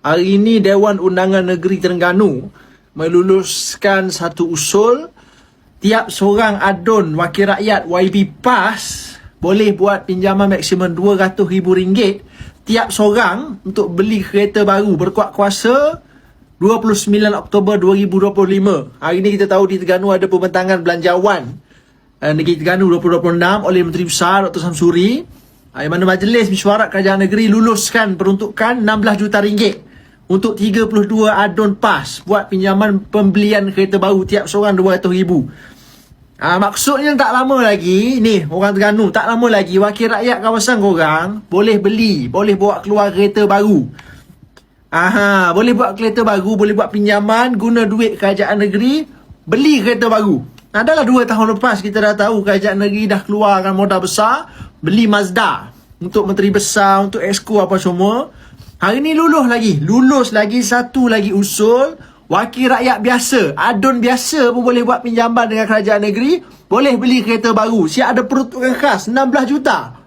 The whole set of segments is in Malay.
Hari ini Dewan Undangan Negeri Terengganu meluluskan satu usul tiap seorang adun wakil rakyat YB PAS boleh buat pinjaman maksimum RM200,000 tiap seorang untuk beli kereta baru berkuat kuasa 29 Oktober 2025. Hari ini kita tahu di Terengganu ada pembentangan belanjawan uh, Negeri Terengganu 2026 oleh Menteri Besar Dr. Samsuri yang mana Majlis Mesyuarat Kerajaan Negeri luluskan peruntukan 16 juta ringgit untuk 32 adun PAS buat pinjaman pembelian kereta baru tiap seorang 200 ribu. Ah maksudnya tak lama lagi ni orang Terengganu tak lama lagi wakil rakyat kawasan korang boleh beli, boleh bawa keluar kereta baru. Aha, boleh buat kereta baru, boleh buat pinjaman guna duit kerajaan negeri beli kereta baru. Adalah dua tahun lepas kita dah tahu kerajaan negeri dah keluarkan modal besar beli Mazda untuk menteri besar, untuk exco apa semua. Hari ni lulus lagi, lulus lagi satu lagi usul wakil rakyat biasa, adun biasa pun boleh buat pinjaman dengan kerajaan negeri, boleh beli kereta baru. Siap ada peruntukan khas 16 juta.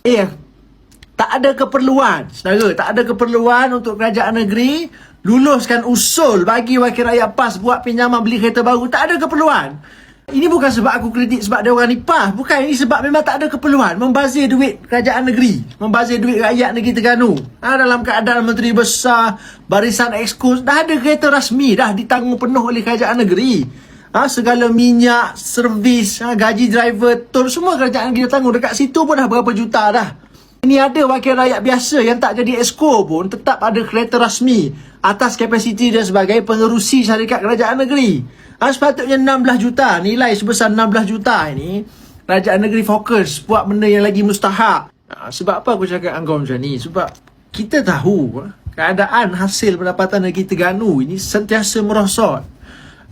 Eh, tak ada keperluan, saudara, tak ada keperluan untuk kerajaan negeri luluskan usul bagi wakil rakyat PAS buat pinjaman beli kereta baru. Tak ada keperluan. Ini bukan sebab aku kritik sebab dia orang ni PAS. Bukan, ini sebab memang tak ada keperluan. Membazir duit kerajaan negeri. Membazir duit rakyat negeri Terengganu. Ha, dalam keadaan Menteri Besar, Barisan Ekskos, dah ada kereta rasmi dah ditanggung penuh oleh kerajaan negeri. Ha, segala minyak, servis, ha, gaji driver, tol, semua kerajaan negeri tanggung. Dekat situ pun dah berapa juta dah. Ini ada wakil rakyat biasa yang tak jadi esko pun tetap ada kereta rasmi atas kapasiti dan sebagai pengerusi syarikat kerajaan negeri. Ha, sepatutnya 16 juta, nilai sebesar 16 juta ini kerajaan negeri fokus buat benda yang lagi mustahak. Ha, sebab apa aku cakap angkau macam ni? Sebab kita tahu ha, keadaan hasil pendapatan negeri Terengganu ini sentiasa merosot.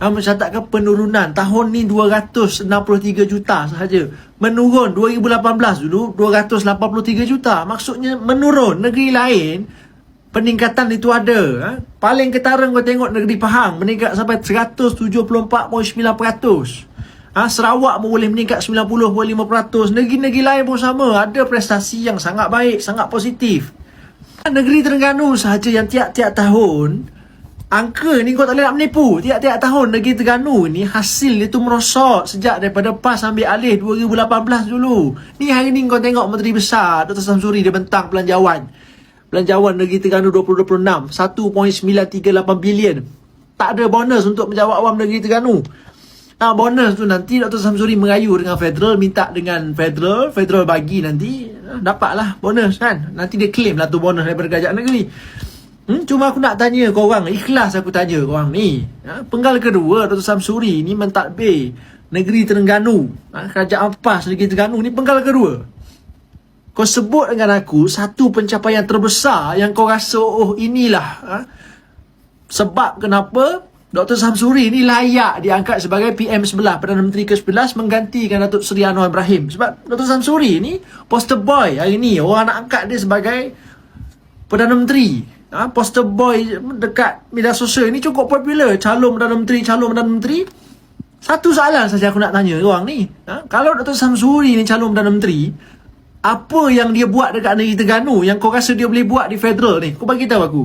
Ha, mencatatkan penurunan tahun ni 263 juta sahaja. Menurun 2018 dulu 283 juta. Maksudnya menurun negeri lain peningkatan itu ada. Ha? Paling ketara kau tengok negeri Pahang meningkat sampai 174.9%. Ha, Sarawak pun boleh meningkat 90.5%. Negeri-negeri lain pun sama. Ada prestasi yang sangat baik, sangat positif. Ha, negeri Terengganu sahaja yang tiap-tiap tahun Angka ni kau tak boleh nak menipu Tiap-tiap tahun negeri Terengganu ni Hasil dia tu merosot Sejak daripada PAS ambil alih 2018 dulu Ni hari ni kau tengok Menteri Besar Dr. Samsuri dia bentang belanjawan Belanjawan negeri Terengganu 2026 1.938 bilion Tak ada bonus untuk menjawab awam negeri Terengganu Nah, bonus tu nanti Dr. Samsuri merayu dengan federal Minta dengan federal Federal bagi nanti Dapatlah bonus kan Nanti dia claim lah tu bonus daripada kerajaan negeri Hmm, cuma aku nak tanya kau orang, ikhlas aku tanya kau orang ni. Ha, penggal kedua Dr. Samsuri ni mentadbir negeri Terengganu. Ha, kerajaan PAS negeri Terengganu ni penggal kedua. Kau sebut dengan aku satu pencapaian terbesar yang kau rasa oh inilah ha, sebab kenapa Dr. Samsuri ni layak diangkat sebagai PM sebelah Perdana Menteri ke-11 menggantikan Datuk Seri Anwar Ibrahim. Sebab Dr. Samsuri ni poster boy hari ni orang nak angkat dia sebagai Perdana Menteri ha, poster boy dekat media sosial ni cukup popular calon Perdana Menteri calon Perdana Menteri satu soalan saja aku nak tanya orang ni ha, kalau Dr. Samsuri ni calon Perdana Menteri apa yang dia buat dekat negeri Terengganu yang kau rasa dia boleh buat di federal ni? Kau bagi tahu aku